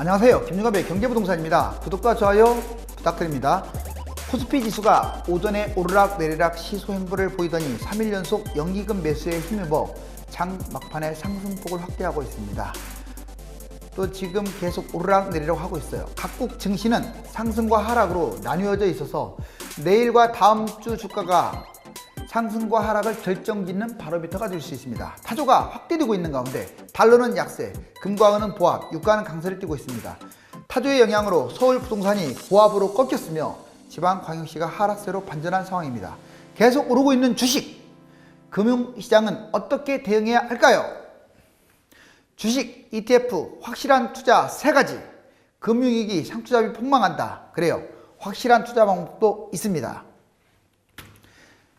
안녕하세요. 김유갑의 경제부동산입니다. 구독과 좋아요 부탁드립니다. 코스피 지수가 오전에 오르락 내리락 시소 행보를 보이더니 3일 연속 연기금 매수에 힘입어 장 막판에 상승폭을 확대하고 있습니다. 또 지금 계속 오르락 내리락 하고 있어요. 각국 증시는 상승과 하락으로 나뉘어져 있어서 내일과 다음 주 주가가 상승과 하락을 결정짓는 바로미터가 될 수 있습니다. 타조가 확대되고 있는 가운데 달러는 약세, 금과 은은 보합, 유가는 강세를 띠고 있습니다. 타조의 영향으로 서울 부동산이 보합으로 꺾였으며 지방 광역시가 하락세로 반전한 상황입니다. 계속 오르고 있는 주식, 금융시장은 어떻게 대응해야 할까요? 주식, ETF, 확실한 투자 세 가지. 금융위기 상투자비 폭망한다. 그래요. 확실한 투자 방법도 있습니다.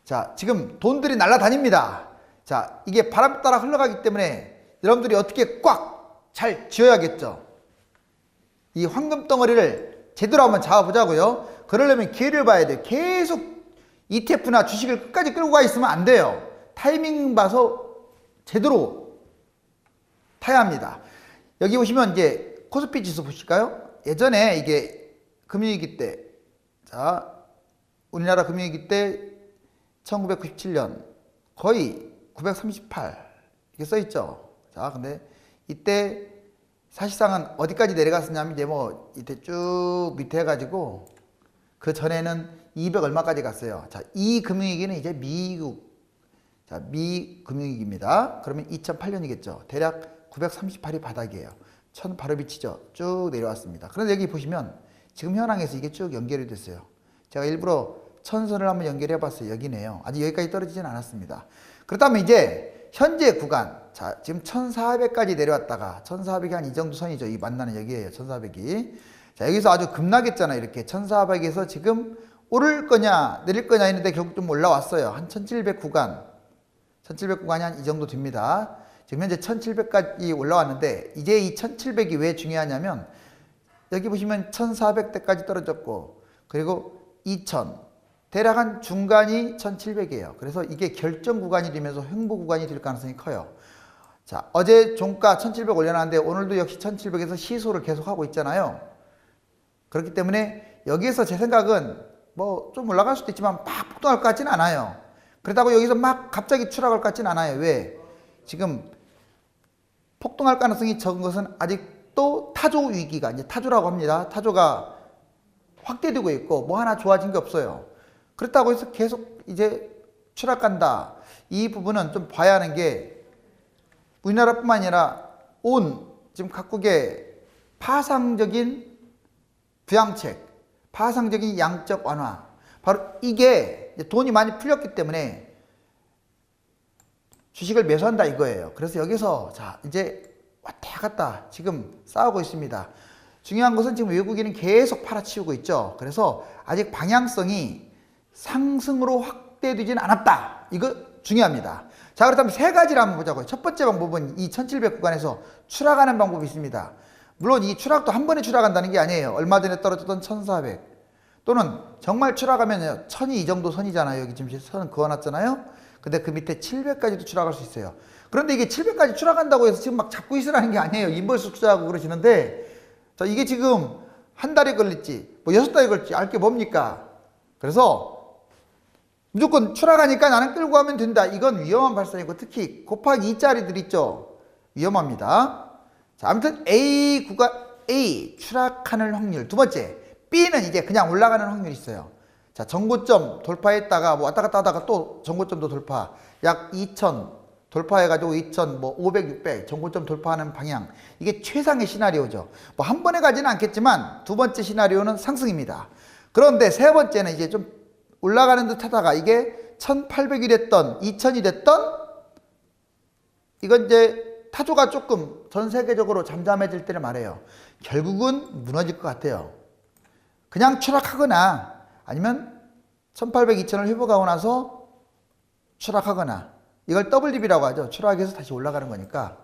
자, 지금 돈들이 날아다닙니다. 자, 이게 바람 따라 흘러가기 때문에 여러분들이 어떻게 꽉잘 쥐어야겠죠. 이 황금 덩어리를 제대로 한번 잡아보자고요. 그러려면 기회를 봐야 돼요. 계속 ETF나 주식을 끝까지 끌고 가 있으면 안 돼요. 타이밍 봐서 제대로 타야 합니다. 여기 보시면 이제 코스피 지수 보실까요? 예전에 이게 금융위기 때, 자, 우리나라 금융위기 때 1997년 거의 938 이게 써 있죠. 자, 근데 이때 사실상은 어디까지 내려갔었냐면 이제 뭐 이때 쭉 밑에 해가지고 그 전에는 200 얼마까지 갔어요. 자, 이 금융위기는 이제 미국 자, 미 금융위기입니다. 그러면 2008년이겠죠. 대략 938이 바닥이에요. 천 바로 비치죠. 쭉 내려왔습니다. 그런데 여기 보시면 지금 현황에서 이게 쭉 연결이 됐어요. 제가 일부러 천선을 한번 연결해 봤어요. 여기네요. 아직 여기까지 떨어지진 않았습니다. 그렇다면 이제 현재 구간, 자, 지금 1400까지 내려왔다가 1400이 한 이 정도 선이죠. 이 만나는 여기에요. 1400이. 자, 여기서 아주 급락했잖아요. 이렇게 1400에서 지금 오를 거냐, 내릴 거냐 했는데 결국 좀 올라왔어요. 한 1700 구간. 1700 구간이 한 이 정도 됩니다. 지금 현재 1700까지 올라왔는데 이제 이 1700이 왜 중요하냐면 여기 보시면 1400대까지 떨어졌고 그리고 2000 대략 한 중간이 1700이에요. 그래서 이게 결정 구간이 되면서 횡보 구간이 될 가능성이 커요. 자, 어제 종가 1700 올려놨는데 오늘도 역시 1700에서 시소를 계속하고 있잖아요. 그렇기 때문에 여기에서 제 생각은 뭐 좀 올라갈 수도 있지만 막 폭등할 것 같지는 않아요. 그렇다고 여기서 막 갑자기 추락할 것 같지는 않아요. 왜? 지금 폭등할 가능성이 적은 것은 아직도 타조 위기가 이제 타조라고 합니다. 타조가 확대되고 있고 뭐 하나 좋아진 게 없어요. 그렇다고 해서 계속 이제 추락한다. 이 부분은 좀 봐야 하는 게 우리나라뿐만 아니라 온 지금 각국의 파상적인 부양책, 파상적인 양적 완화. 바로 이게 돈이 많이 풀렸기 때문에 주식을 매수한다 이거예요. 그래서 여기서 자 이제 왔다 갔다 지금 싸우고 있습니다. 중요한 것은 지금 외국인은 계속 팔아치우고 있죠. 그래서 아직 방향성이 상승으로 확대되지는 않았다. 이거 중요합니다. 자 그렇다면 세 가지를 한번 보자고요. 첫 번째 방법은 이 1700 구간에서 추락하는 방법이 있습니다. 물론 이 추락도 한 번에 추락한다는 게 아니에요. 얼마 전에 떨어졌던 1400 또는 정말 추락하면 1000이 이 정도 선이잖아요. 여기 지금 선 그어놨잖아요. 근데 그 밑에 700까지도 추락할 수 있어요. 그런데 이게 700까지 추락한다고 해서 지금 막 잡고 있으라는 게 아니에요. 인버스 투자하고 그러시는데 자 이게 지금 한 달이 걸릴지 뭐 여섯 달이 걸릴지 알게 뭡니까? 그래서 무조건 추락하니까 나는 끌고 가면 된다. 이건 위험한 발상이고 특히 곱하기 2짜리들 있죠. 위험합니다. 자, 아무튼 A 구간 A 추락하는 확률. 두 번째 B는 이제 그냥 올라가는 확률이 있어요. 자, 정고점 돌파했다가 뭐 왔다 갔다 하다가 또 정고점도 돌파. 약 2000 돌파해가지고 2000, 뭐 500, 600 정고점 돌파하는 방향. 이게 최상의 시나리오죠. 뭐 한 번에 가지는 않겠지만 두 번째 시나리오는 상승입니다. 그런데 세 번째는 이제 좀 올라가는 듯 하다가 이게 1800이 됐던 2000이 됐던 이건 이제 타조가 조금 전 세계적으로 잠잠해질 때를 말해요. 결국은 무너질 것 같아요. 그냥 추락하거나 아니면 1800, 2000을 회복하고 나서 추락하거나 이걸 더블 딥이라고 하죠. 추락해서 다시 올라가는 거니까.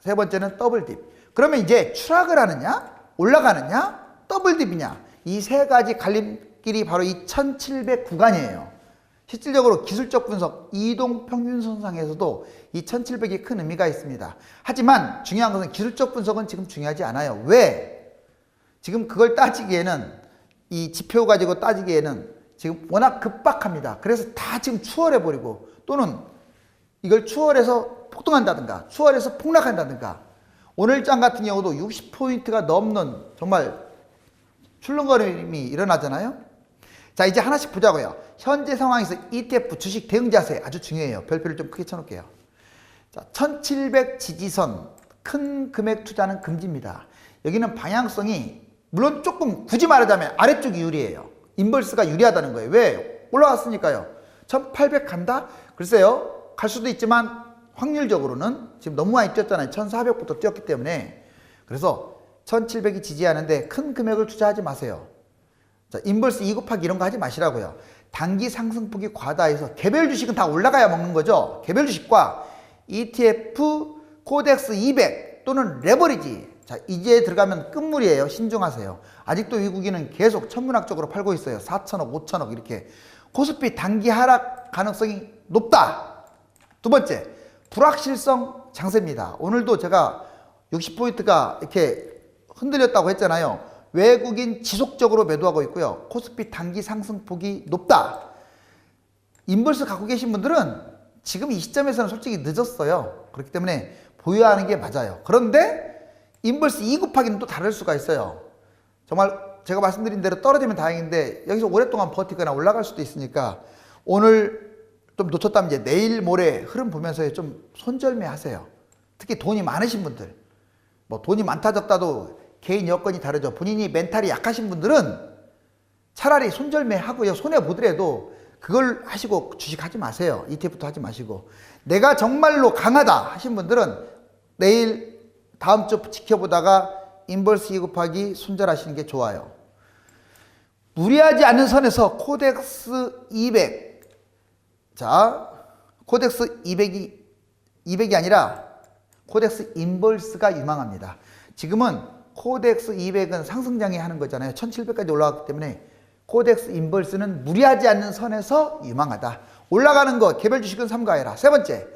세 번째는 더블 딥. 그러면 이제 추락을 하느냐, 올라가느냐, 더블 딥이냐. 이 세 가지 갈림 길이 바로 이 1700 구간이에요. 실질적으로 기술적 분석, 이동 평균선상에서도 이 1700이 큰 의미가 있습니다. 하지만 중요한 것은 기술적 분석은 지금 중요하지 않아요. 왜? 지금 그걸 따지기에는 이 지표 가지고 따지기에는 지금 워낙 급박합니다. 그래서 다 지금 추월해 버리고 또는 이걸 추월해서 폭등한다든가 추월해서 폭락한다든가 오늘 장 같은 경우도 60포인트가 넘는 정말 출렁거림이 일어나잖아요. 자 이제 하나씩 보자고요. 현재 상황에서 ETF 주식 대응 자세 아주 중요해요. 별표를 좀 크게 쳐놓을게요. 자, 1700 지지선 큰 금액 투자는 금지입니다. 여기는 방향성이 물론 조금 굳이 말하자면 아래쪽이 유리해요. 인버스가 유리하다는 거예요. 왜? 올라왔으니까요. 1800 간다? 글쎄요. 갈 수도 있지만 확률적으로는 지금 너무 많이 뛰었잖아요. 1400부터 뛰었기 때문에. 그래서 1700이 지지하는데 큰 금액을 투자하지 마세요. 자, 인버스 2 곱하기 이런 거 하지 마시라고요. 단기 상승폭이 과다해서 개별 주식은 다 올라가야 먹는 거죠. 개별 주식과 ETF 코덱스 200 또는 레버리지. 자, 이제 들어가면 끝물이에요. 신중하세요. 아직도 외국인은 계속 천문학적으로 팔고 있어요. 4천억, 5천억 이렇게. 코스피 단기 하락 가능성이 높다. 두 번째, 불확실성 장세입니다. 오늘도 제가 60포인트가 이렇게 흔들렸다고 했잖아요. 외국인 지속적으로 매도하고 있고요. 코스피 단기 상승폭이 높다. 인버스 갖고 계신 분들은 지금 이 시점에서는 솔직히 늦었어요. 그렇기 때문에 보유하는 게 맞아요. 그런데 인버스 2 곱하기는 또 다를 수가 있어요. 정말 제가 말씀드린 대로 떨어지면 다행인데 여기서 오랫동안 버티거나 올라갈 수도 있으니까 오늘 좀 놓쳤다면 이제 내일 모레 흐름 보면서 좀 손절매 하세요. 특히 돈이 많으신 분들. 뭐 돈이 많다 적다도 개인 여건이 다르죠. 본인이 멘탈이 약하신 분들은 차라리 손절매 하고요. 손해 보더라도 그걸 하시고 주식 하지 마세요. ETF도 하지 마시고. 내가 정말로 강하다 하신 분들은 내일 다음 주 지켜보다가 인버스 2 곱하기 손절하시는 게 좋아요. 무리하지 않는 선에서 코덱스 200. 자, 코덱스 200이 200이 아니라 코덱스 인버스가 유망합니다. 지금은 코덱스 200은 상승장에 하는 거잖아요. 1700까지 올라왔기 때문에 코덱스 인버스는 무리하지 않는 선에서 유망하다. 올라가는 거 개별 주식은 삼가해라. 세 번째.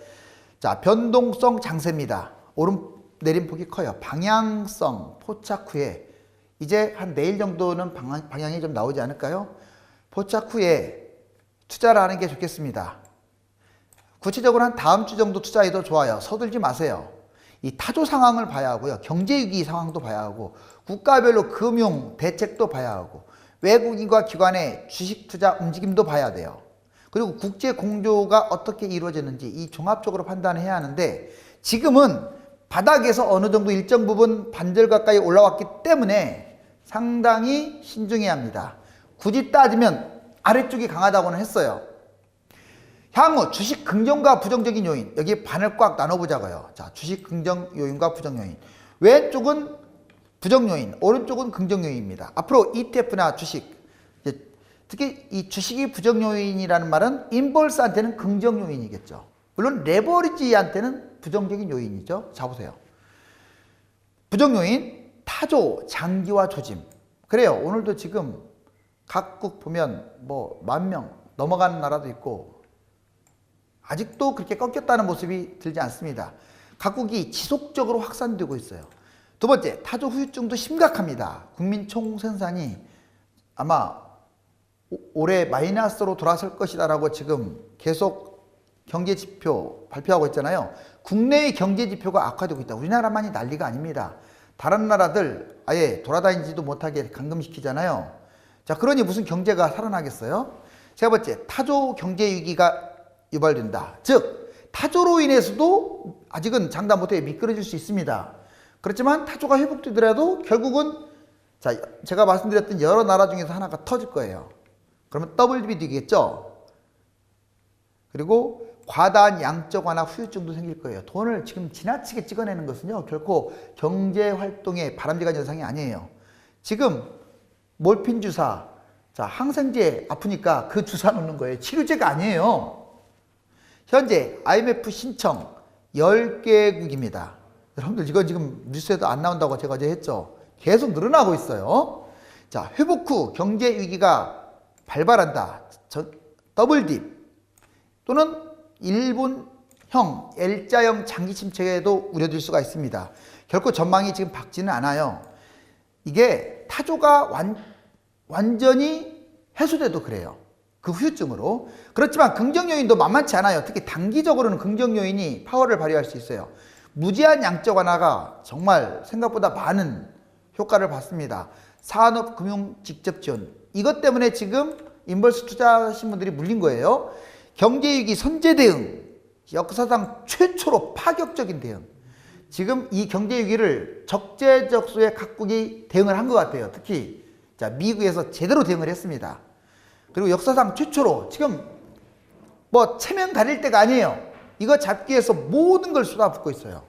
자, 변동성 장세입니다. 오른 내림폭이 커요. 방향성 포착 후에 이제 한 내일 정도는 방향, 방향이 좀 나오지 않을까요? 포착 후에 투자를 하는 게 좋겠습니다. 구체적으로 한 다음 주 정도 투자해도 좋아요. 서둘지 마세요. 이 타조 상황을 봐야 하고요. 경제 위기 상황도 봐야 하고 국가별로 금융 대책도 봐야 하고 외국인과 기관의 주식 투자 움직임도 봐야 돼요. 그리고 국제 공조가 어떻게 이루어졌는지 이 종합적으로 판단해야 하는데 지금은 바닥에서 어느 정도 일정 부분 반절 가까이 올라왔기 때문에 상당히 신중해야 합니다. 굳이 따지면 아래쪽이 강하다고는 했어요. 향후 주식 긍정과 부정적인 요인 여기 반을 꽉 나눠보자고요. 자, 주식 긍정 요인과 부정 요인. 왼쪽은 부정 요인, 오른쪽은 긍정 요인입니다. 앞으로 ETF나 주식, 특히 이 주식이 부정 요인이라는 말은 인볼스한테는 긍정 요인이겠죠. 물론 레버리지한테는 부정적인 요인이죠. 자 보세요. 부정 요인 타조 장기화 조짐. 그래요. 오늘도 지금 각국 보면 뭐 만 명 넘어가는 나라도 있고 아직도 그렇게 꺾였다는 모습이 들지 않습니다. 각국이 지속적으로 확산되고 있어요. 두 번째, 타조 후유증도 심각합니다. 국민 총 생산이 아마 오- 올해 마이너스로 돌아설 것이다라고 지금 계속 경제 지표 발표하고 있잖아요. 국내의 경제 지표가 악화되고 있다. 우리나라만이 난리가 아닙니다. 다른 나라들 아예 돌아다니지도 못하게 감금시키잖아요. 자, 그러니 무슨 경제가 살아나겠어요? 세 번째, 타조 경제 위기가 유발된다. 즉, 타조로 인해서도 아직은 장담 못해 미끄러질 수 있습니다. 그렇지만 타조가 회복되더라도 결국은 자, 제가 말씀드렸던 여러 나라 중에서 하나가 터질 거예요. 그러면 WB 되겠죠? 그리고 과다한 양적 완화 후유증도 생길 거예요. 돈을 지금 지나치게 찍어내는 것은요, 결코 경제 활동에 바람직한 현상이 아니에요. 지금 몰핀 주사, 자, 항생제 아프니까 그 주사 놓는 거예요. 치료제가 아니에요. 현재 IMF 신청 10개국입니다. 여러분들 이건 지금 뉴스에도 안 나온다고 제가 어제 했죠. 계속 늘어나고 있어요. 자, 회복 후 경제 위기가 발발한다. 저, 더블 딥. 또는 일본형 L자형 장기 침체에도 우려될 수가 있습니다. 결코 전망이 지금 밝지는 않아요. 이게 타조가 완, 완전히 해소돼도 그래요. 그 후유증으로. 그렇지만 긍정 요인도 만만치 않아요. 특히 단기적으로는 긍정 요인이 파워를 발휘할 수 있어요. 무제한 양적 완화가 정말 생각보다 많은 효과를 받습니다. 산업 금융 직접 지원. 이것 때문에 지금 인버스 투자하신 분들이 물린 거예요. 경제 위기 선제 대응. 역사상 최초로 파격적인 대응. 지금 이 경제 위기를 적재적소에 각국이 대응을 한 것 같아요. 특히 자 미국에서 제대로 대응을 했습니다. 그리고 역사상 최초로 지금 뭐 체면 가릴 때가 아니에요. 이거 잡기 위해서 모든 걸 쏟아붓고 있어요.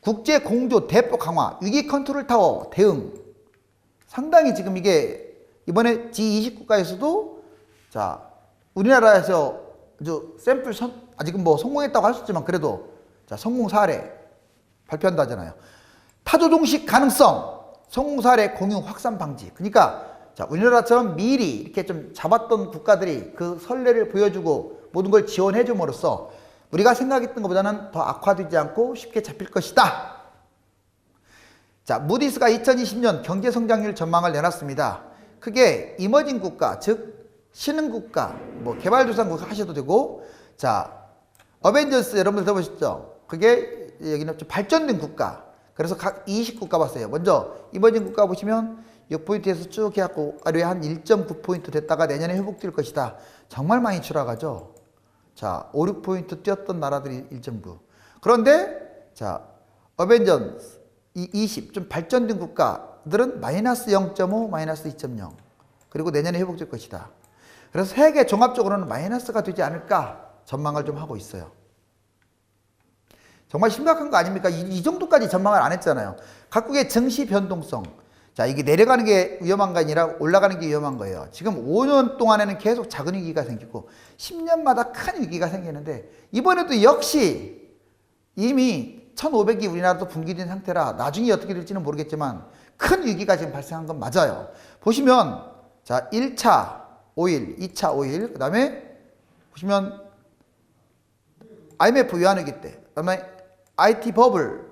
국제 공조 대폭 강화, 위기 컨트롤 타워 대응. 상당히 지금 이게 이번에 G20 국가에서도 자 우리나라에서 저 샘플 선, 아직은 뭐 성공했다고 할 수 있지만 그래도 자 성공 사례 발표한다잖아요. 타조 종식 가능성, 성공 사례 공유 확산 방지. 그러니까 자 우리나라처럼 미리 이렇게 좀 잡았던 국가들이 그 선례를 보여주고 모든 걸 지원해 줌으로써 우리가 생각했던 것보다는 더 악화되지 않고 쉽게 잡힐 것이다. 자, 무디스가 2020년 경제 성장률 전망을 내놨습니다. 크게 이머징 국가, 즉 신흥 국가, 뭐 개발도상 국가 하셔도 되고, 자, 어벤져스 여러분들 들어보셨죠? 그게 여기는 좀 발전된 국가. 그래서 각 20국가 봤어요. 먼저 이머징 국가 보시면 6포인트에서 쭉 해갖고 하루에 한 1.9포인트 됐다가 내년에 회복될 것이다. 정말 많이 추락하죠. 자, 5, 6포인트 뛰었던 나라들이 1.9. 그런데 자, 어벤져스 20, 좀 발전된 국가들은 마이너스 0.5, 마이너스 2.0. 그리고 내년에 회복될 것이다. 그래서 세계 종합적으로는 마이너스가 되지 않을까 전망을 좀 하고 있어요. 정말 심각한 거 아닙니까? 이, 이 정도까지 전망을 안 했잖아요. 각국의 증시 변동성. 자, 이게 내려가는 게 위험한 게 아니라 올라가는 게 위험한 거예요. 지금 5년 동안에는 계속 작은 위기가 생기고 10년마다 큰 위기가 생기는데 이번에도 역시 이미 1,500이 우리나라도 분기된 상태라 나중에 어떻게 될지는 모르겠지만 큰 위기가 지금 발생한 건 맞아요. 보시면 자, 1차 오일, 2차 오일, 그 다음에 보시면 IMF 위안위기 때, 그 다음에 IT 버블,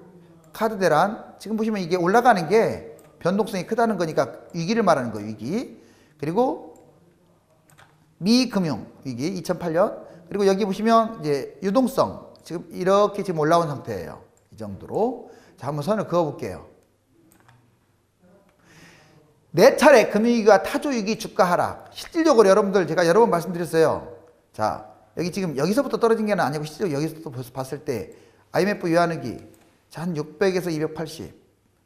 카드 대란, 지금 보시면 이게 올라가는 게 변동성이 크다는 거니까 위기를 말하는 거예요, 위기. 그리고 미금융 위기 2008년. 그리고 여기 보시면 이제 유동성 지금 이렇게 지금 올라온 상태예요. 이 정도로. 자, 한번 선을 그어 볼게요. 네 차례 금융위기가 타조위기 주가 하락. 실질적으로 여러분들 제가 여러 번 말씀드렸어요. 자, 여기 지금 여기서부터 떨어진 게 아니고 실제로 여기서부터 봤을 때 IMF 위안위기 한 600에서 280.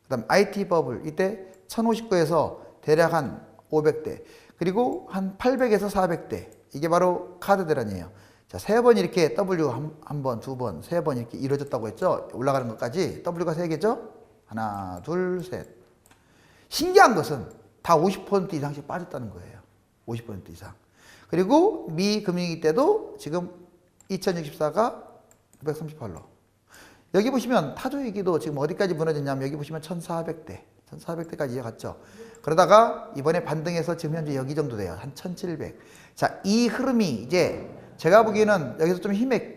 그 다음 IT 버블 이때 1059에서 대략 한 500대. 그리고 한 800에서 400대. 이게 바로 카드 대란이에요. 자, 세 번 이렇게 W 한, 한 번, 두 번, 세 번 이렇게 이루어졌다고 했죠? 올라가는 것까지. W가 세 개죠? 하나, 둘, 셋. 신기한 것은 다 50% 이상씩 빠졌다는 거예요. 50% 이상. 그리고 미 금융위기 때도 지금 2064가 938로. 여기 보시면 타조위기도 지금 어디까지 무너졌냐면 여기 보시면 1400대. 1400대까지 이어갔죠. 그러다가 이번에 반등해서 지금 현재 여기 정도 돼요. 한 1700. 자, 이 흐름이 이제 제가 보기에는 여기서 좀 힘에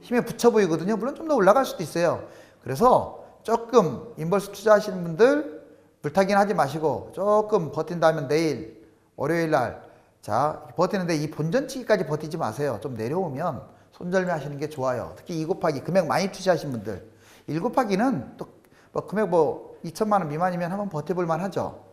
힘에 붙여 보이거든요. 물론 좀 더 올라갈 수도 있어요. 그래서 조금 인버스 투자하시는 분들 불타긴 하지 마시고 조금 버틴다면 내일 월요일 날 자, 버티는데 이 본전치기까지 버티지 마세요. 좀 내려오면 손절매 하시는 게 좋아요. 특히 2 곱하기 금액 많이 투자하신 분들. 1 곱하기는 또 뭐 금액 뭐 2천만 원 미만이면 한번 버텨볼 만하죠.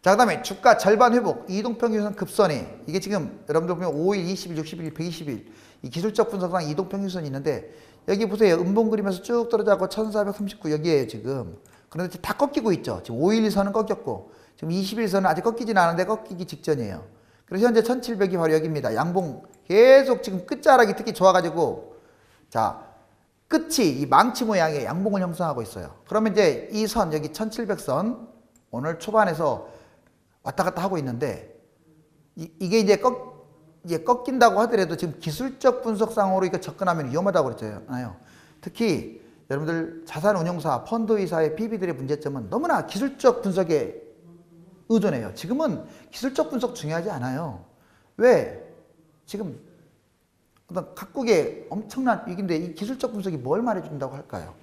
자, 그 다음에 주가 절반 회복, 이동평균선 급선이 이게 지금 여러분들 보면 5일, 20일, 60일, 120일 이 기술적 분석상 이동평균선이 있는데 여기 보세요. 음봉 그리면서 쭉 떨어져고 1439 여기에요 지금. 그런데 다 꺾이고 있죠. 지금 5일 선은 꺾였고 지금 20일 선은 아직 꺾이진 않은데 꺾이기 직전이에요. 그래서 현재 1700이 바로 여기입니다. 양봉 계속 지금 끝자락이 특히 좋아가지고 자 끝이 이 망치 모양의 양봉을 형성하고 있어요. 그러면 이제 이 선 여기 1700선 오늘 초반에서 왔다 갔다 하고 있는데 이, 이게 이제 꺾 이제 꺾인다고 하더라도 지금 기술적 분석상으로 이거 접근하면 위험하다고 그랬잖아요. 특히 여러분들 자산운용사, 펀드의사의 PB들의 문제점은 너무나 기술적 분석에 의존해요. 지금은 기술적 분석 중요하지 않아요. 왜? 지금 어떤 각국의 엄청난 위기인데 이 기술적 분석이 뭘 말해준다고 할까요?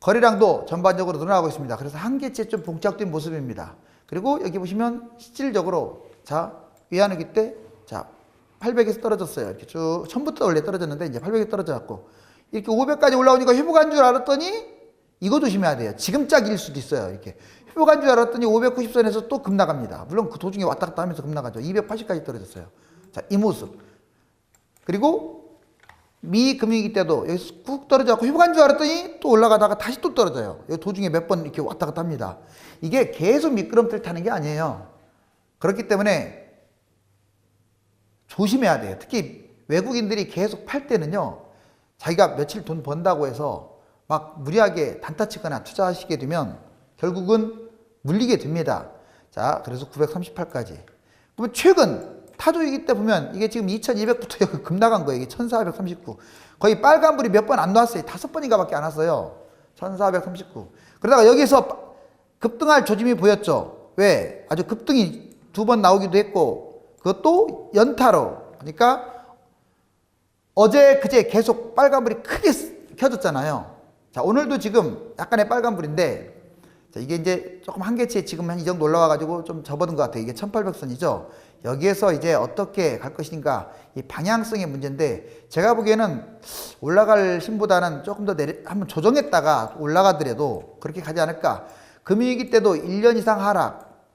거래량도 전반적으로 늘어나고 있습니다. 그래서 한계치에 좀 봉착된 모습입니다. 그리고 여기 보시면 실질적으로 자 위안화기 때자 800에서 떨어졌어요. 이렇게 쭉 처음부터 원래 떨어졌는데 이제 800에 떨어져갖고 이렇게 500까지 올라오니까 회복한 줄 알았더니 이거 조심해야 돼요. 지금 짝일 수도 있어요. 이렇게 회복한 줄 알았더니 590선에서 또 급 나갑니다. 물론 그 도중에 왔다 갔다 하면서 급 나가죠. 280까지 떨어졌어요. 자, 이 모습. 그리고 미 금융위기 때도 여기서 꾹 떨어져갖고 회복한 줄 알았더니 또 올라가다가 다시 또 떨어져요. 여기 도중에 몇 번 이렇게 왔다 갔다 합니다. 이게 계속 미끄럼틀 타는 게 아니에요. 그렇기 때문에 조심해야 돼요. 특히 외국인들이 계속 팔 때는요, 자기가 며칠 돈 번다고 해서 막 무리하게 단타 치거나 투자하시게 되면 결국은 물리게 됩니다. 자, 그래서 938까지. 그러면 최근 타조이기 때 보면 이게 지금 2200부터 여기 급 나간 거예요. 이게 1439. 거의 빨간불이 몇 번 안 나왔어요. 다섯 번인가 밖에 안 왔어요. 1439. 그러다가 여기서 급등할 조짐이 보였죠. 왜? 아주 급등이 두 번 나오기도 했고, 그것도 연타로. 그러니까 어제 그제 계속 빨간불이 크게 쓰- 켜졌잖아요. 자, 오늘도 지금 약간의 빨간불인데, 자, 이게 이제 조금 한계치에 지금 한 이 정도 올라와가지고 좀 접어든 것 같아요. 이게 1800선이죠. 여기에서 이제 어떻게 갈 것인가, 이 방향성의 문제인데, 제가 보기에는 올라갈 힘보다는 조금 더 내려, 한번 조정했다가 올라가더라도 그렇게 가지 않을까. 금융위기 때도 1년 이상 하락,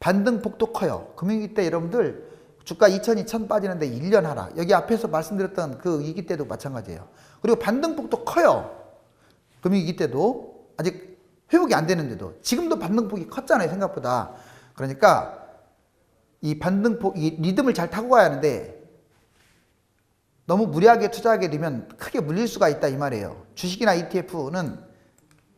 반등폭도 커요. 금융위기 때 여러분들 주가 2천, 2천 빠지는데 1년 하락. 여기 앞에서 말씀드렸던 그 위기 때도 마찬가지예요. 그리고 반등폭도 커요. 금융위기 때도 아직 회복이 안 되는데도 지금도 반등폭이 컸잖아요 생각보다. 그러니까 이 반등폭 이 리듬을 잘 타고 가야 하는데 너무 무리하게 투자하게 되면 크게 물릴 수가 있다 이 말이에요. 주식이나 ETF는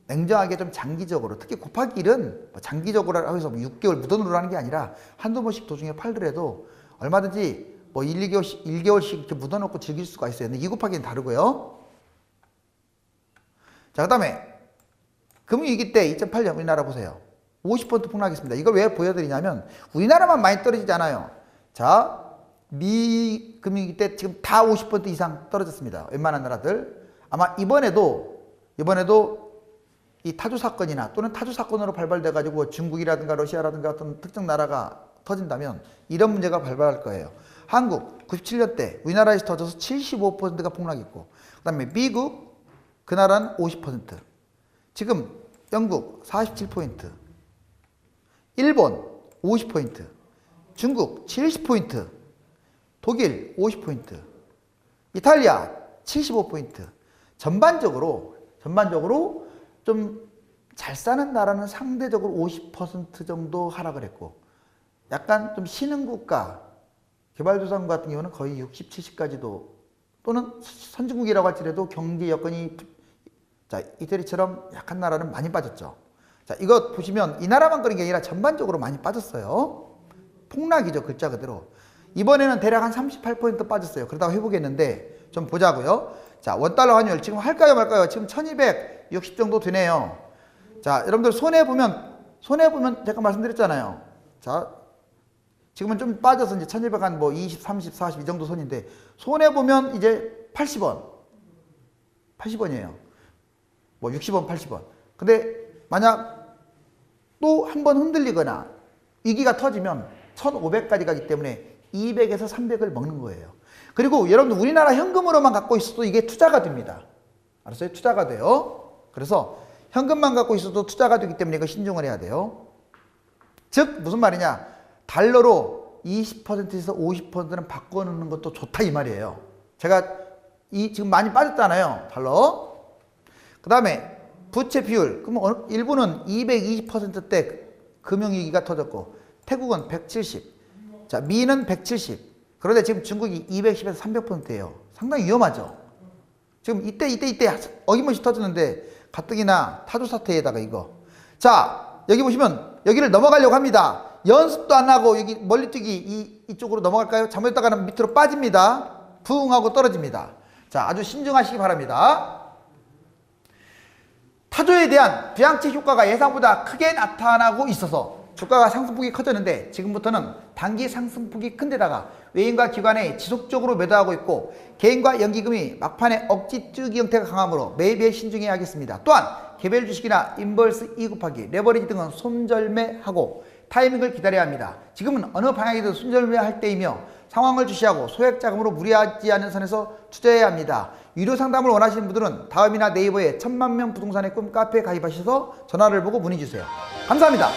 냉정하게 좀 장기적으로 특히 곱하기 1은 뭐 장기적으로 해서 뭐 6개월 무돈으로 하는 게 아니라 한두 번씩 도중에 팔더라도 얼마든지 뭐 1, 2개월씩, 1개월씩 이렇게 묻어놓고 즐길 수가 있어요. 근데 2 곱하기는 다르고요. 자, 그 다음에 금융위기 때 2008년 우리나라 보세요. 50% 폭락했습니다. 이걸 왜 보여드리냐면 우리나라만 많이 떨어지지 않아요. 자, 미 금융위기 때 지금 다 50% 이상 떨어졌습니다. 웬만한 나라들. 아마 이번에도 이번에도 이 타조 사건이나 또는 타조 사건으로 발발돼 가지고 중국이라든가 러시아라든가 어떤 특정 나라가 터진다면 이런 문제가 발발할 거예요. 한국 97년 때 우리나라에서 터져서 75%가 폭락했고 그다음에 미국 그 나라는 50%. 지금 영국 47포인트. 일본 50포인트. 중국 70포인트. 독일 50포인트. 이탈리아 75포인트. 전반적으로 전반적으로 좀 잘 사는 나라는 상대적으로 50% 정도 하락을 했고 약간 좀 신흥 국가 개발도상 같은 경우는 거의 60, 70까지도 또는 선진국이라고 할지라도 경제 여건이 자 이태리처럼 약한 나라는 많이 빠졌죠. 자 이거 보시면 이 나라만 그런 게 아니라 전반적으로 많이 빠졌어요. 폭락이죠 글자 그대로. 이번에는 대략 한 38포인트 빠졌어요. 그러다가 회복했는데 좀 보자고요. 자 원달러 환율 지금 할까요 말까요? 지금 1260 정도 되네요. 자 여러분들 손해 보면 손해 보면 제가 말씀드렸잖아요. 자 지금은 좀 빠져서 이제 1200 한 뭐 20, 30, 40 이 정도 손인데 손해 보면 이제 80원. 80원이에요. 뭐 60원, 80원. 근데 만약 또 한 번 흔들리거나 위기가 터지면 1,500까지 가기 때문에 200에서 300을 먹는 거예요. 그리고 여러분들 우리나라 현금으로만 갖고 있어도 이게 투자가 됩니다. 알았어요? 투자가 돼요. 그래서 현금만 갖고 있어도 투자가 되기 때문에 이거 신중을 해야 돼요. 즉 무슨 말이냐? 달러로 20%에서 50%는 바꿔놓는 것도 좋다 이 말이에요. 제가 이 지금 많이 빠졌잖아요. 달러. 그 다음에 부채 비율. 그럼 일본은 220%대 금융위기가 터졌고 태국은 170. 자 미는 170. 그런데 지금 중국이 210에서 300%예요. 상당히 위험하죠. 지금 이때 이때 이때 어김없이 터졌는데 가뜩이나 타조 사태에다가 이거. 자 여기 보시면 여기를 넘어가려고 합니다. 연습도 안 하고 여기 멀리 뛰기 이, 이쪽으로 넘어갈까요? 잘못했다가는 밑으로 빠집니다. 부응하고 떨어집니다. 자 아주 신중하시기 바랍니다. 타조에 대한 부양책 효과가 예상보다 크게 나타나고 있어서 주가가 상승폭이 커졌는데 지금부터는 단기 상승폭이 큰 데다가 외인과 기관에 지속적으로 매도하고 있고 개인과 연기금이 막판에 억지 쯔기 형태가 강하므로 매입에 신중해야 하겠습니다. 또한 개별 주식이나 인버스 2 곱하기 레버리지 등은 손절매하고 타이밍을 기다려야 합니다. 지금은 어느 방향이든 손절매할 때이며 상황을 주시하고 소액 자금으로 무리하지 않은 선에서 투자해야 합니다. 유료 상담을 원하시는 분들은 다음이나 네이버에 천만 명 부동산의 꿈 카페에 가입하셔서 전화를 보고 문의 주세요. 감사합니다.